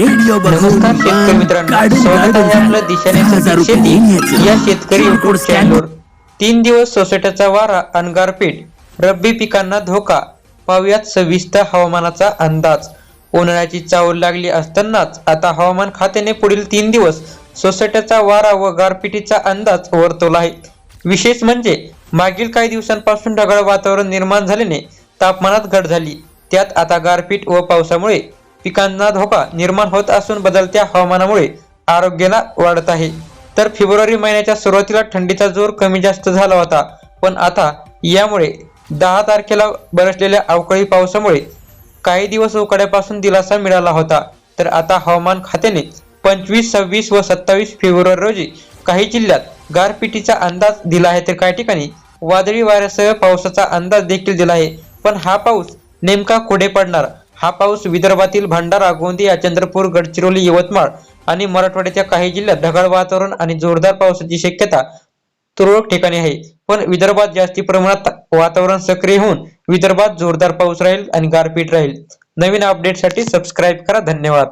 Radio नमस्कार शेतकरी मित्रांनो. स्वागत आहे आपलं दिशाने शेती या शेतकरी युट्यूब चॅनलवर तीन दिवस सोसायट्याचा वारा आणि गारपीट रब्बी पिकांना धोका. पाहुयात सविस्तर हवामानाचा अंदाज. उन्हाळ्याची चावल लागली असतानाच आता हवामान खात्याने पुढील तीन दिवस सोसायट्याचा वारा व गारपिटीचा अंदाज वर्तवला आहे. विशेष म्हणजे मागील काही दिवसांपासून ढगाळ वातावरण निर्माण झाल्याने तापमानात घट झाली. त्यात आता गारपीट व पावसामुळे पिकांना धोका निर्माण होत असून बदलत्या हवामानामुळे आरोग्याला वाढत आहे. तर फेब्रुवारी महिन्याच्या सुरुवातीला थंडीचा जोर कमी जास्त झाला होता. पण आता यामुळे दहा तारखेला बरसलेल्या अवकाळी पावसामुळे काही दिवस उकाड्यापासून दिलासा मिळाला होता. तर आता हवामान खात्याने पंचवीस सव्वीस व सत्तावीस फेब्रुवारी रोजी काही जिल्ह्यात गारपिटीचा अंदाज दिला आहे तर काही ठिकाणी वादळी वाऱ्यासह पावसाचा अंदाज देखील दिला आहे. पण हा पाऊस नेमका कुठे पडणार? हा पाऊस विदर्भातील भंडारा गोंदिया चंद्रपूर गडचिरोली यवतमाळ आणि मराठवाड्याच्या काही जिल्ह्यात ढगाळ वातावरण आणि जोरदार पावसाची शक्यता तुरळक ठिकाणी आहे. पण विदर्भात जास्ती प्रमाणात वातावरण सक्रिय होऊन विदर्भात जोरदार पाऊस राहील आणि गारपीट राहील. नवीन अपडेटसाठी सबस्क्राईब करा. धन्यवाद.